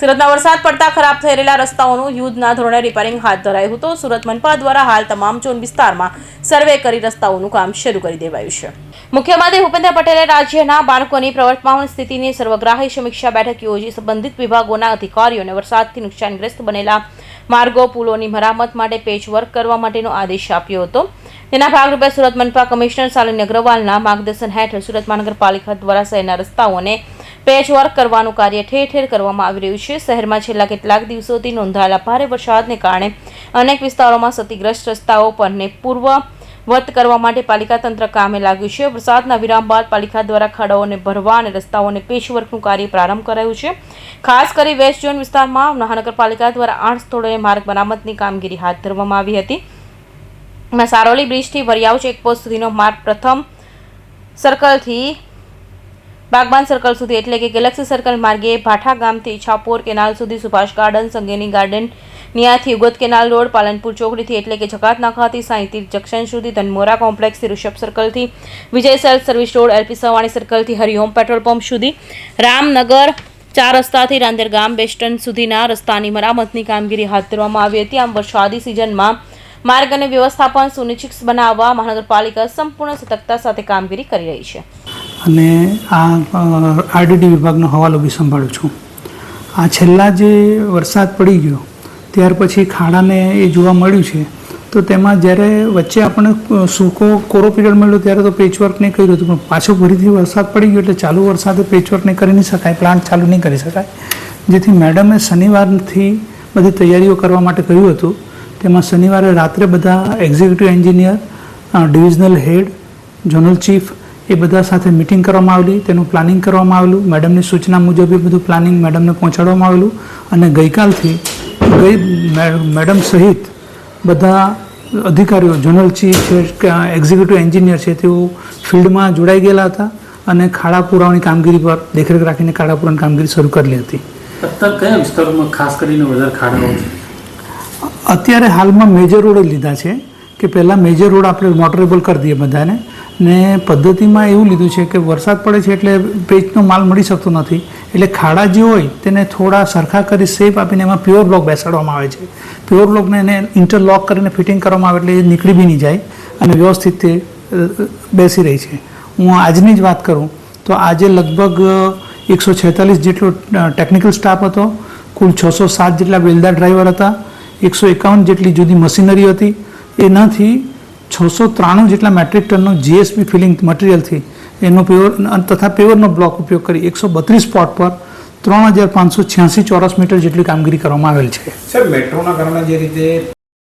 સુરતમાં વરસાદ પડતા ખરાબ થઈ રહેલા રસ્તાઓનું યુદ્ધના ધોરણે રિપેરિંગ હાથ ધરાયું હતું. સુરત મનપા દ્વારા હાલ તમામ ઝોન વિસ્તારમાં સર્વે કરી રસ્તાઓનું કામ શરૂ કરી દેવાયું છે. મુખ્યમંત્રી ભૂપેન્દ્ર પટેલે રાજ્યના બાળકોની પ્રવર્તમાન સ્થિતિની સર્વગ્રાહી સમીક્ષા બેઠક યોજી સંબંધિત વિભાગોના અધિકારીઓને વરસાદથી નુકસાનગ્રસ્ત બનેલા માર્ગો, પુલોની મરામત માટે પેચવર્ક કરવા માટેનો આદેશ આપ્યો હતો. તેના ભાગરૂપે સુરત મનપા કમિશનર શાલિની અગ્રવાલના માર્ગદર્શન હેઠળ સુરત મહાનગરપાલિકા દ્વારા શહેરના રસ્તાઓને પેચવર્ક કરવાનું કાર્ય ઠેર ઠેર કરવામાં આવી રહ્યું છે. શહેરમાં છેલ્લા કેટલાક દિવસોથી નોંધાયેલા ભારે વરસાદને કારણે અનેક વિસ્તારોમાં ક્ષતિગ્રસ્ત રસ્તાઓ પરને પૂર્વ વત કરવા માટે પાલિકા તંત્ર કામે લાગ્યું છે. વરસાદના વિરામ બાદ પાલિકા દ્વારા ખાડાઓને ભરવા અને રસ્તાઓને પેચવર્કનું કાર્ય પ્રારંભ કરાયું છે. ખાસ કરી વેસ્ટ ઝોન વિસ્તારમાં મહાનગરપાલિકા દ્વારા આઠ સ્થળોએ માર્ગ મરામતની કામગીરી હાથ ધરવામાં આવી હતી. સારોલી બ્રિજથી વરિયાવ ચેકપોસ્ટ સુધીનો માર્ગ પ્રથમ સર્કલથી બાગબાન સર્કલ સુધી એટલે કે ગેલેક્સી સર્કલ માર્ગે ભાઠા ગામથી છાપોર કેનાલ સુધી સુભાષ ગાર્ડન સંગેની ગાર્ડન નિયાથી ઉગત કેનાલ રોડ, પાલનપુર ચોકડીથી એટલે કે જકાત નાકાથી સાંઈતી જંકશન સુધી ધનમોરા કોમ્પ્લેક્સથી Rishabh સર્કલથી Vijay self service road LP Savani સર્કલથી Hariom petrol pump સુધી, રામનગર ચાર રસ્તાથી રાંદેર ગામ બેસ્ટન સુધીના રસ્તાની મરામતની કામગીરી હાથ ધરવામાં આવી હતી. આમ વરસાદી સિઝનમાં માર્ગ અને વ્યવસ્થાપન સુનિશ્ચિત બનાવવા મહાનગરપાલિકા સંપૂર્ણ સતર્કતા સાથે કામગીરી કરી રહી છે. અને આ આરડીડી વિભાગનો હવાલો બી સંભાળું છું. આ છેલ્લા જે વરસાદ પડી ગયો, ત્યાર પછી ખાડાને એ જોવા મળ્યું છે, તો તેમાં જ્યારે વચ્ચે આપણને સૂકો કોરો પીરિયડ મળ્યો ત્યારે તો પેચવર્ક નહીં કર્યું હતું, પણ પાછો ફરીથી વરસાદ પડી ગયો એટલે ચાલુ વરસાદે પેચવર્ક નહીં કરી નહીં શકાય, પ્લાન્ટ ચાલુ નહીં કરી શકાય. જેથી મેડમે શનિવારથી બધી તૈયારીઓ કરવા માટે કહ્યું હતું, તેમાં શનિવારે રાત્રે બધા executive engineer divisional head zonal chief એ બધા સાથે મિટિંગ કરવામાં આવેલી તેનું પ્લાનિંગ કરવામાં આવેલું મેડમની સૂચના મુજબ એ બધું પ્લાનિંગ મેડમને પહોંચાડવામાં આવેલું અને ગઈકાલથી ગઈ મેડમ સહિત બધા અધિકારીઓ જનરલ ચીફ છે એક્ઝિક્યુટિવ એન્જિનિયર છે તેઓ ફિલ્ડમાં જોડાઈ ગયેલા હતા અને ખાડા પુરાવાની કામગીરી પર દેખરેખ રાખીને ખાડા પુરાવાની કામગીરી શરૂ કરેલી હતી. અત્યારે કયા વિસ્તારોમાં ખાસ કરીને વધારે ખાડાઓ છે? અત્યારે હાલમાં મેજર રોડ લીધા છે કે પહેલાં મેજર રોડ આપણે મોટરેબલ કરી દઈએ બધાને ને પદ્ધતિમાં એવું લીધું છે કે વરસાદ પડે છે એટલે પેચનો માલ મળી શકતો નથી. એટલે ખાડા જે હોય તેને થોડા સરખા કરી શેપ આપીને એમાં પ્યોર બ્લોક બેસાડવામાં આવે છે. પ્યોર બ્લોકને એને ઇન્ટરલોક કરીને ફિટિંગ કરવામાં આવે એટલે એ નીકળી બી નહીં જાય અને વ્યવસ્થિત તે બેસી રહી છે. હું આજની જ વાત કરું તો આજે લગભગ એકસો છેતાલીસ જેટલો ટેકનિકલ સ્ટાફ હતો. કુલ છસો સાત જેટલા વેલદાર ડ્રાઈવર હતા. એકસો એકાવન જેટલી જુદી મશીનરી હતી. એનાથી છસો ત્રાણું જેટલા મેટ્રિક ટનનો જીએસપી ફિલિંગ મટીરિયલથી એનો પ્યોર તથા પેવરનો બ્લોક ઉપયોગ કરી એકસો બત્રીસ સ્પોટ પર ત્રણ હજાર પાંચસો છ્યાસી ચોરસ મીટર જેટલી કામગીરી કરવામાં આવેલ છે. સર મેટ્રોના કારણે જે રીતે